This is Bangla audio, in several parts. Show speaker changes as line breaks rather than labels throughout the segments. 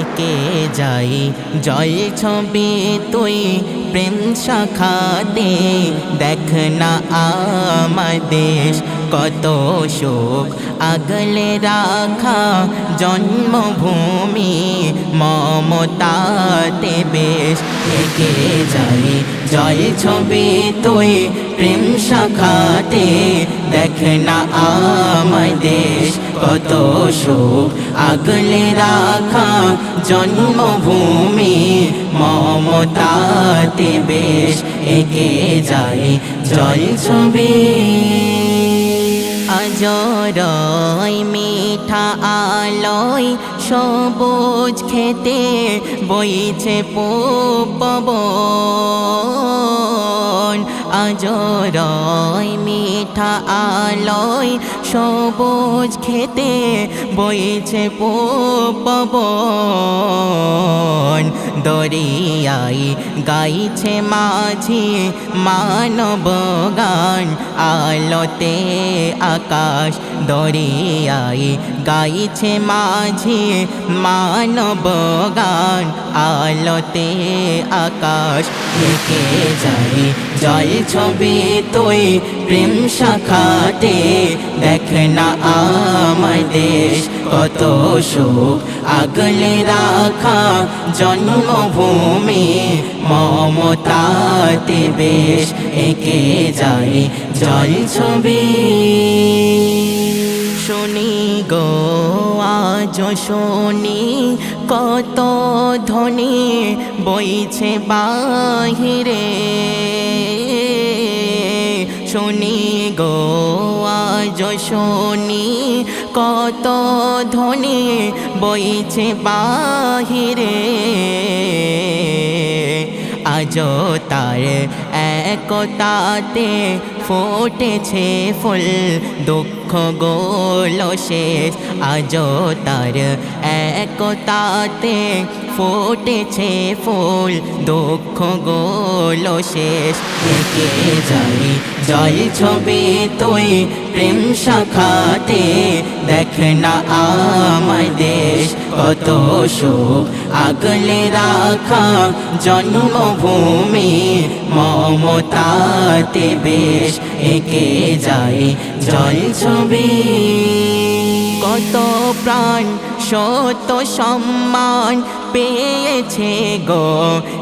একে যাই। জয় ছবি তুই প্রেম শাখাতে দেখ না আমার দেশ কত শোক আগলে রাখা জন্মভূমি মমতাতে বেশ। একে যাই। জল ছবি তুই প্রেম শাখাতে। দেখ না আমার দেশ কত শোক, আগলে রাখা জন্মভূমি, মমতাতে বেশ একে যায় জল ছবি। আজরয় মিঠা আলোয় সবুজ খেতে বইছে পবন আজরয় মিঠা আলোয় সবুজ খেতে বইছে পবন দরিয়াই গাইছে মাঝি মানব গান। আলোতে আকাশ, দরিয়াই গাইছে মাঝি মানব গান। আলোতে আকাশ, একে যাই জল ছবি তুই প্রেম শাখাতে। দেখ না আমার দেশ কত সুখ। আগলে রাখা জন্মভূমি, মমতাতে বেশ একে যায় জল ছবি। শুনি গো, আজ শুনি কত ধ্বনি বইছে বাহিরে। শুনি গো, আজ শুনি কত ধ্বনি বইছে বাহিরে। আজ তার একতাতে ফুটেছে ফুল। দুঃখ গোল শেষ আজ তার একতাতে ফুটেছে ফুল। দুঃখ গোল শেষ, একে যাই জল ছবি তুই প্রেম শাখাতে। দেখ না আমার দেশ, কত সুখ। আগলে রাখা জন্মভূমি, মমতাতে বেশ একে যায় জল ছবি। কত প্রাণ সত সম্মান পেয়েছে গো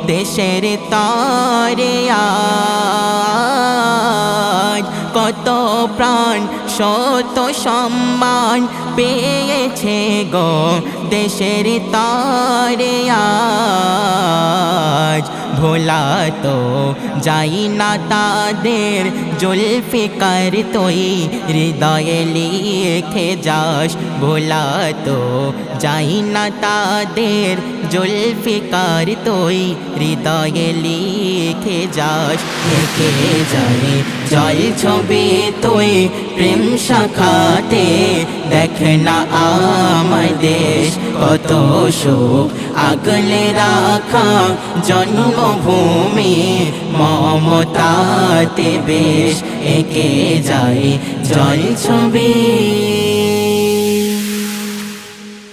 দেশের তরে আজ। কত প্রাণ সত সম্মান পেয়েছে গো দেশের তরে ভোলা তো যাই না তাদের জুলফিকার তুই, হৃদয়ে লিখে যাস ভোলা তো যাই না তাদের জুলফিকার তুই, হৃদয়ে লিখে যাস একে যাই। জল ছবি তুই প্রেম শাখাতে দেখ না আমার দেশ কত সুখ। আগলে রাখা জন্মভূমি মমতাতে বেশ একে যায় জল ছবি